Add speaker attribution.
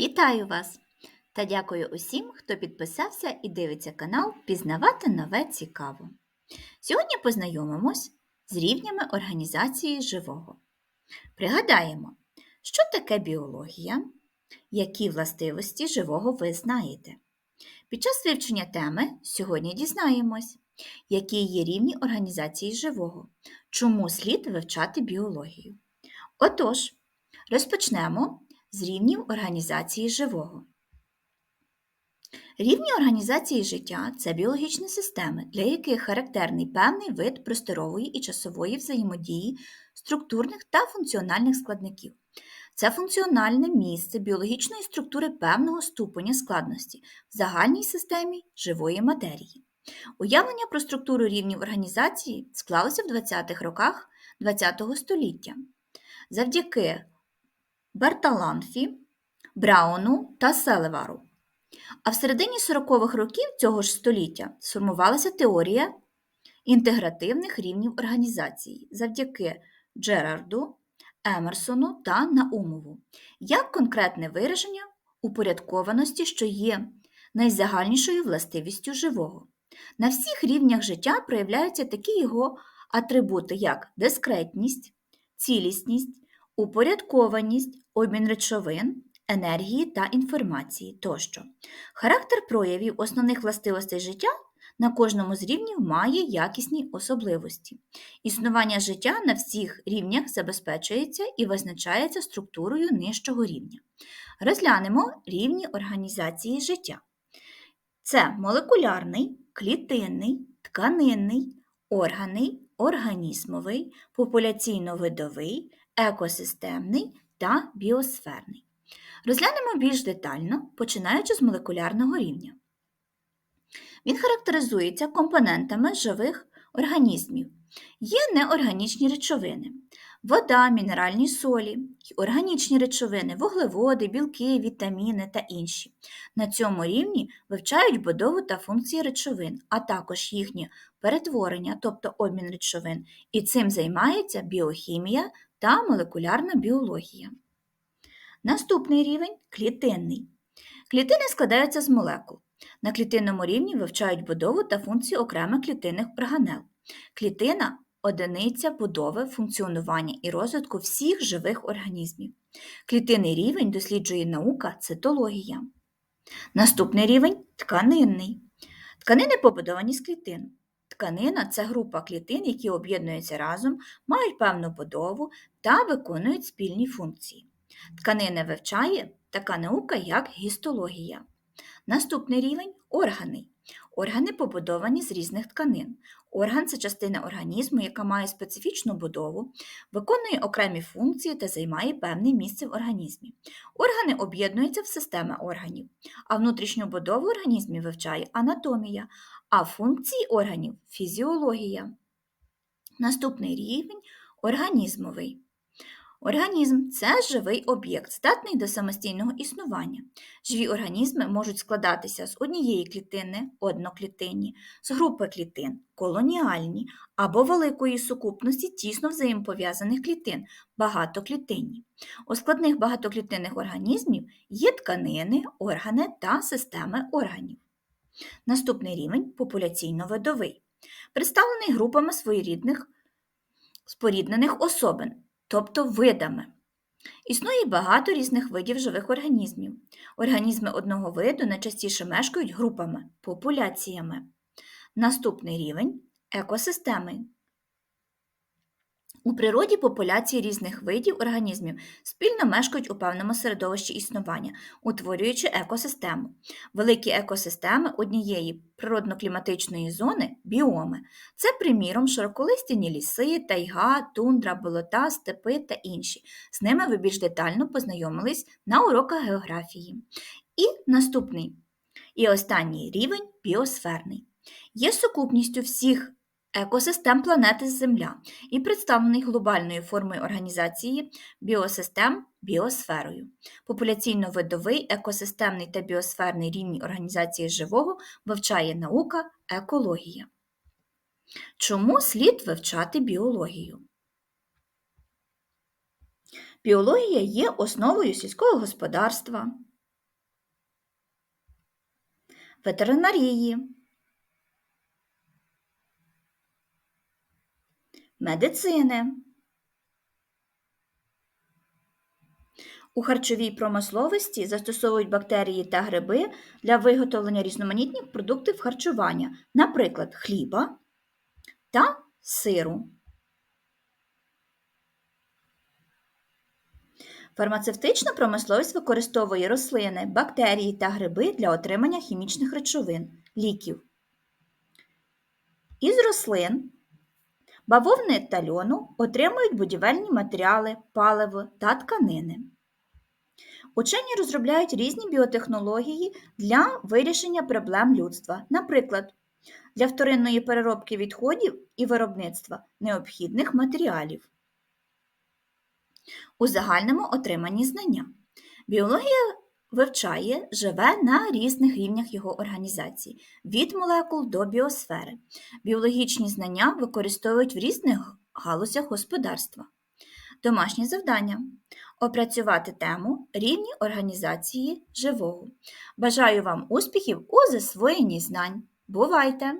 Speaker 1: Вітаю вас! Та дякую усім, хто підписався і дивиться канал Пізнавати нове цікаво. Сьогодні познайомимось з рівнями організації живого. Пригадаємо, що таке біологія, які властивості живого ви знаєте. Під час вивчення теми сьогодні дізнаємось, які є рівні організації живого, чому слід вивчати біологію. Отож, розпочнемо з рівнів організації живого. Рівні організації життя це біологічні системи, для яких характерний певний вид просторової і часової взаємодії структурних та функціональних складників. Це функціональне місце біологічної структури певного ступеня складності в загальній системі живої матерії. Уявлення про структуру рівнів організації склалося в 20-х роках ХХ століття. Завдяки Барталанфі, Брауну та Селевару. А в середині 40-х років цього ж століття сформувалася теорія інтегративних рівнів організації завдяки Джерарду, Емерсону та Наумову, як конкретне вираження упорядкованості, що є найзагальнішою властивістю живого. На всіх рівнях життя проявляються такі його атрибути, як дискретність, цілісність, упорядкованість, обмін речовин, енергії та інформації тощо. Характер проявів основних властивостей життя на кожному з рівнів має якісні особливості. Існування життя на всіх рівнях забезпечується і визначається структурою нижчого рівня. Розглянемо рівні організації життя. Це молекулярний, клітинний, тканинний, органний, організмовий, популяційно-видовий, екосистемний та біосферний. Розглянемо більш детально, починаючи з молекулярного рівня. Він характеризується компонентами живих організмів. Є неорганічні речовини, вода, мінеральні солі, органічні речовини, вуглеводи, білки, вітаміни та інші. На цьому рівні вивчають будову та функції речовин, а також їхнє перетворення, тобто обмін речовин, і цим займається біохімія та молекулярна біологія. Наступний рівень клітинний. Клітини складаються з молекул. На клітинному рівні вивчають будову та функцію окремих клітинних органел. Клітина одиниця будови, функціонування і розвитку всіх живих організмів. Клітинний рівень досліджує наука цитологія. Наступний рівень тканинний. Тканини побудовані з клітин. Тканина це група клітин, які об'єднуються разом, мають певну будову та виконують спільні функції. Тканина вивчає така наука, як гістологія. Наступний рівень органи. Органи побудовані з різних тканин. Орган це частина організму, яка має специфічну будову, виконує окремі функції та займає певне місце в організмі. Органи об'єднуються в системи органів, а внутрішню будову організмів вивчає анатомія, а функції органів фізіологія. Наступний рівень організмовий. Організм це живий об'єкт, здатний до самостійного існування. Живі організми можуть складатися з однієї клітини, одноклітинні, з групи клітин, колоніальні або великої сукупності тісно взаємопов'язаних клітин, багатоклітинні. У складних багатоклітинних організмів є тканини, органи та системи органів. Наступний рівень популяційно-видовий, представлений групами своєрідних споріднених особин тобто видами. Існує багато різних видів живих організмів. Організми одного виду найчастіше мешкають групами, популяціями. Наступний рівень екосистеми. У природі популяції різних видів організмів спільно мешкають у певному середовищі існування, утворюючи екосистему. Великі екосистеми однієї природно-кліматичної зони біоми. Це, приміром, широколистяні ліси, тайга, тундра, болота, степи та інші. З ними ви більш детально познайомились на уроках географії. І наступний і останній рівень біосферний. Є сукупністю всіх екосистем планети Земля і представлений глобальною формою організації біосистем біосферою. Популяційно-видовий, екосистемний та біосферний рівні організації живого вивчає наука екологія. Чому слід вивчати біологію? Біологія є основою сільського господарства, ветеринарії, медицини. У харчовій промисловості застосовують бактерії та гриби для виготовлення різноманітних продуктів харчування, наприклад, хліба та сиру. Фармацевтична промисловість використовує рослини, бактерії та гриби для отримання хімічних речовин, ліків. Із рослин бавовни та льону отримують будівельні матеріали, паливо та тканини. Учені розробляють різні біотехнології для вирішення проблем людства, наприклад, для вторинної переробки відходів і виробництва необхідних матеріалів. У загальному отримані знання. Біологія вивчає, живе на різних рівнях його організації, від молекул до біосфери. Біологічні знання використовують в різних галузях господарства. Домашнє завдання опрацювати тему рівні організації живого. Бажаю вам успіхів у засвоєнні знань. Бувайте!